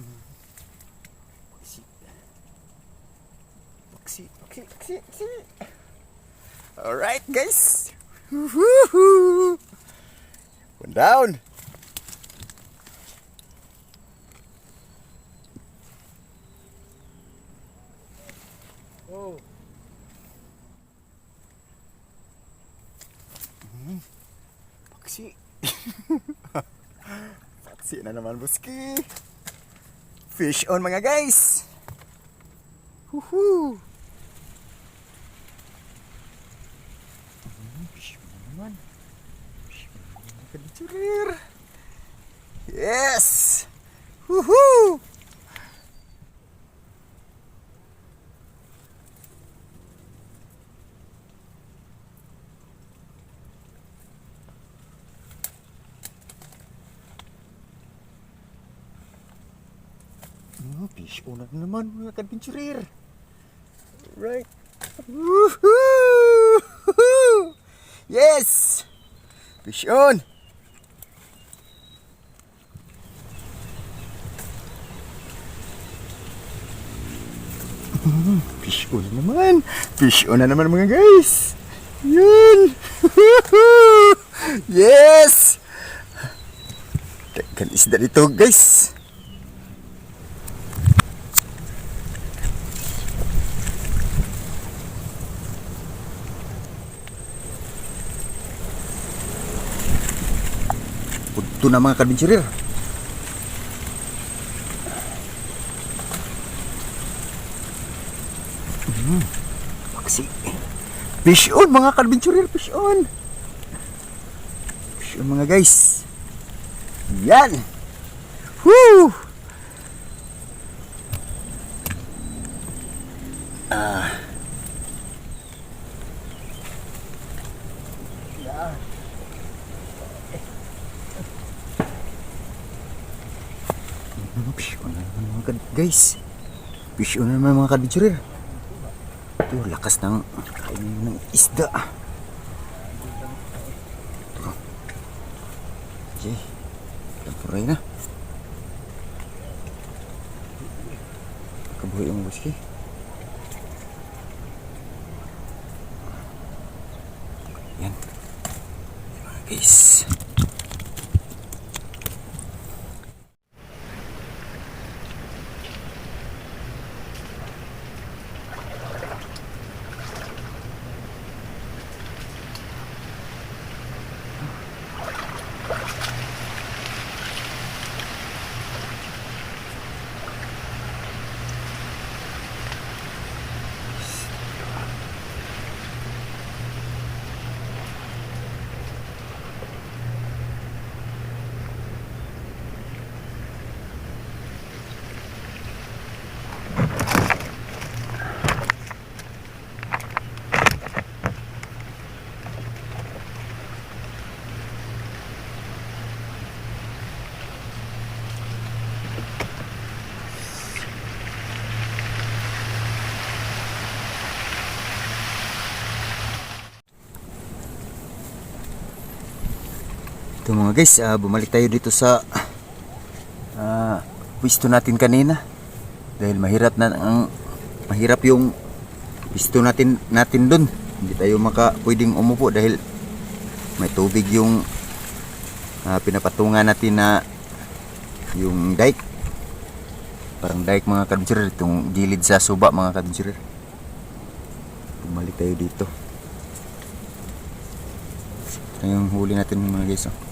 Mm-hmm. Mm-hmm. Paksi. Paksi, okay, okay, okay. Alright, guys. Woohoo! Went down. Oh. Hmm. Boxy, boxy, na naman, Buski. Fish on, mga guys. Woohoo! Mm, Fish on na naman. Fish on na naman, kaditsurir. Yes! Woohoo! Oh, fish on na naman mga kadventurer. Right. Woohoo! Yes! Fish on! Fish on na naman. Fish on na naman mga guys. Yun! yes! Tekan isda dito guys. Na mga kadventurer. Mm, Paksi. Fish on mga kadventurer, fish on. Fish on mga guys. Yan. Woo! Ah. Yan. Fish on na naman mga kad- guys. Fish on na naman mga kadventurer. Ito, lakas ng kainin ng isda. Ito. Okay. Temporay na. Kabuhay yung buski. Yan. Yan mga guys. Ito mga guys, ah, bumalik tayo dito sa ah, pwesto natin kanina. Dahil mahirap na ang mahirap yung pwesto natin natin doon. Hindi tayo maka pwedeng umupo dahil may tubig yung ah, pinapatungan natin na yung dike. Parang dike mga kadventurer, itong gilid sa suba mga kadventurer. Bumalik tayo dito. Ito yung huli natin mga guys. Oh.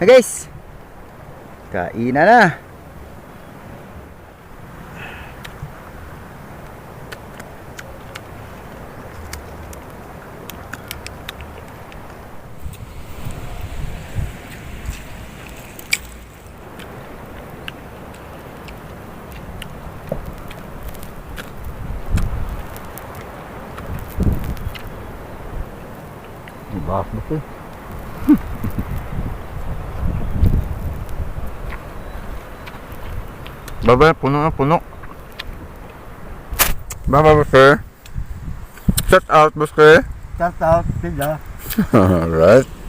Na guys. Kainan na. Ibas mo to. Baba, puno na puno. Baba, boss Shout out, boss Shout out sila. Alright.